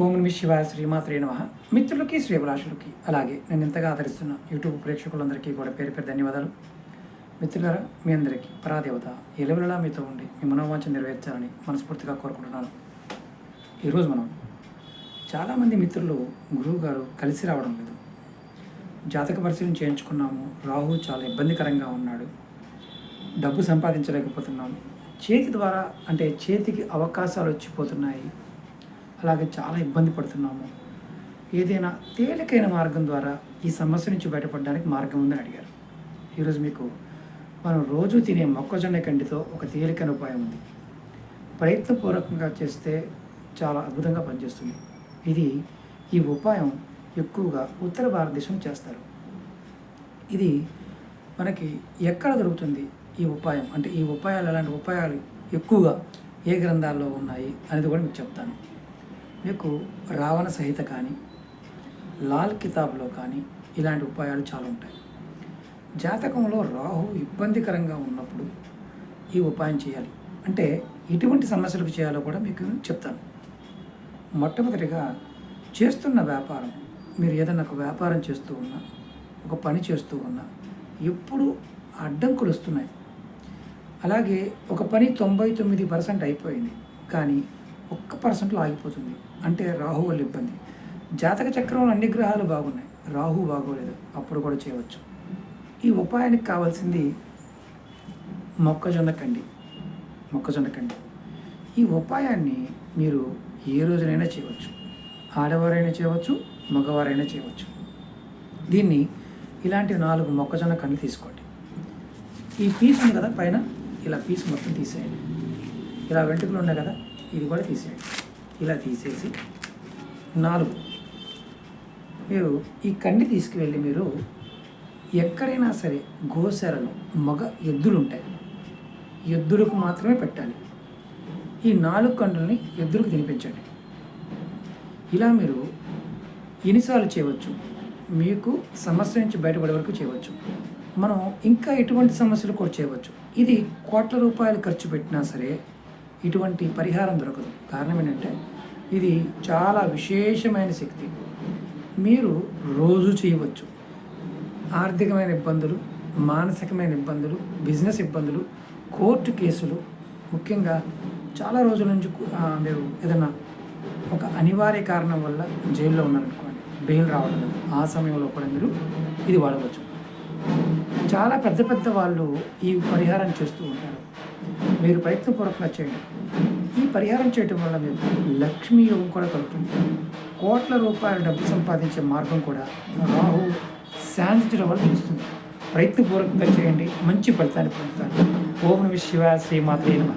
ఓం Nami శివాయ శ్రీమాత్రే నమ. మిత్రులకి శ్రీభిలాషులకి అలాగే నేను ఇంతగా ఆదరిస్తున్న యూట్యూబ్ ప్రేక్షకులందరికీ కూడా పేరు పేరు ధన్యవాదాలు. మిత్రులరా మీ అందరికీ పరాదేవత ఎలవెలలా మీతో ఉండి మీ మనోవాంఛ నెరవేర్చాలని మనస్ఫూర్తిగా కోరుకుంటున్నాను. ఈరోజు మనం చాలామంది మిత్రులు గురువు గారు కలిసి రావడం లేదు. జాతక పరిశీలన చేయించుకున్నాము. రాహు చాలా ఇబ్బందికరంగా ఉన్నాడు. డబ్బు సంపాదించలేకపోతున్నాము చేతి ద్వారా అంటే చేతికి అవకాశాలు వచ్చిపోతున్నాయి. అలాగే చాలా ఇబ్బంది పడుతున్నాము. ఏదైనా తేలికైన మార్గం ద్వారా ఈ సమస్య నుంచి బయటపడడానికి మార్గం ఉందని అడిగారు. ఈరోజు మీకు మనం రోజు తినే మొక్కజొన్న కండితో ఒక తేలికైన ఉపాయం ఉంది. ప్రయత్నపూర్వకంగా చేస్తే చాలా అద్భుతంగా పనిచేస్తుంది. ఇది ఈ ఉపాయం ఎక్కువగా ఉత్తర భారతదేశం చేస్తారు. ఇది మనకి ఎక్కడ దొరుకుతుంది ఈ ఉపాయం? అంటే ఈ ఉపాయాలు అలాంటి ఉపాయాలు ఎక్కువగా ఏ గ్రంథాల్లో ఉన్నాయి అనేది కూడా మీకు చెప్తాను. మీకు రావణ సహిత కానీ లాల్ కితాబ్లో కానీ ఇలాంటి ఉపాయాలు చాలా ఉంటాయి. జాతకంలో రాహు ఇబ్బందికరంగా ఉన్నప్పుడు ఈ ఉపాయం చేయాలి. అంటే ఎటువంటి సమస్యలకు చేయాలో కూడా మీకు చెప్తాను. మొట్టమొదటిగా చేస్తున్న వ్యాపారం మీరు ఏదైనా ఒక వ్యాపారం చేస్తూ ఉన్నా ఒక పని చేస్తూ ఉన్నా ఎప్పుడు అడ్డంకులు వస్తున్నాయి. అలాగే ఒక పని తొంభై తొమ్మిది పర్సెంట్ అయిపోయింది. కానీ ఒక్క పర్సెంట్లో ఆగిపోతుంది. అంటే రాహు వల్ల ఇబ్బంది. జాతక చక్రంలో అన్ని గ్రహాలు బాగున్నాయి. రాహు బాగోలేదు. అప్పుడు కూడా చేయవచ్చు. ఈ ఉపాయానికి కావాల్సింది మొక్కజొన్న కండి. మొక్కజొన్న కండి. ఈ ఉపాయాన్ని మీరు ఏ రోజునైనా చేయవచ్చు. ఆడవారైనా చేయవచ్చు మగవారైనా చేయవచ్చు. దీన్ని ఇలాంటి నాలుగు మొక్కజొన్న కండి తీసుకోండి. ఈ పీస్ ఉంది కదా పైన? ఇలా పీస్ మొత్తం తీసేయండి. ఇలా వెంట్రుకలు ఉన్నాయి కదా? ఇది కూడా తీసేయండి. ఇలా తీసేసి నాలుగు. మీరు ఈ కండి తీసుకువెళ్ళి మీరు ఎక్కడైనా సరే గోశాలలో మగ ఎద్దులు ఉంటాయి ఎద్దులకు మాత్రమే పెట్టాలి. ఈ నాలుగు కండుల్ని ఎద్దులకు తినిపించండి. ఇలా మీరు ఎన్నిసార్లు చేయవచ్చు? మీకు సమస్య నుంచి బయటపడే వరకు చేయవచ్చు. మనం ఇంకా ఎటువంటి సమస్యలు కూడా చేయవచ్చు. ఇది కోట్ల రూపాయలు ఖర్చు పెట్టినా సరే ఇటువంటి పరిహారం దొరకదు. కారణం ఏంటంటే ఇది చాలా విశేషమైన శక్తి. మీరు రోజు చేయవచ్చు. ఆర్థికమైన ఇబ్బందులు మానసికమైన ఇబ్బందులు బిజినెస్ ఇబ్బందులు కోర్టు కేసులు ముఖ్యంగా చాలా రోజుల నుంచి మీరు ఏదైనా ఒక అనివార్య కారణం వల్ల జైల్లో ఉన్నారనుకోండి బెయిల్ రావడం ఆ సమయంలో కూడా మీరు ఇది వాడవచ్చు. చాలా పెద్ద పెద్ద వాళ్ళు ఈ పరిహారం చేస్తూ ఉంటారు. మీరు ప్రయత్నపూర్వకంగా చేయండి. ఈ పరిహారం చేయటం వల్ల మీకు లక్ష్మీ యోగం కూడా కలుగుతుంది. కోట్ల రూపాయల డబ్బు సంపాదించే మార్గం కూడా రాహు శాంతించడం వల్ల తెలుస్తుంది ప్రయత్నపూర్వకంగా చేయండి. మంచి ఫలితాన్ని పొందుతారు. ఓం నమ శివ శ్రీమాత్రే నమ.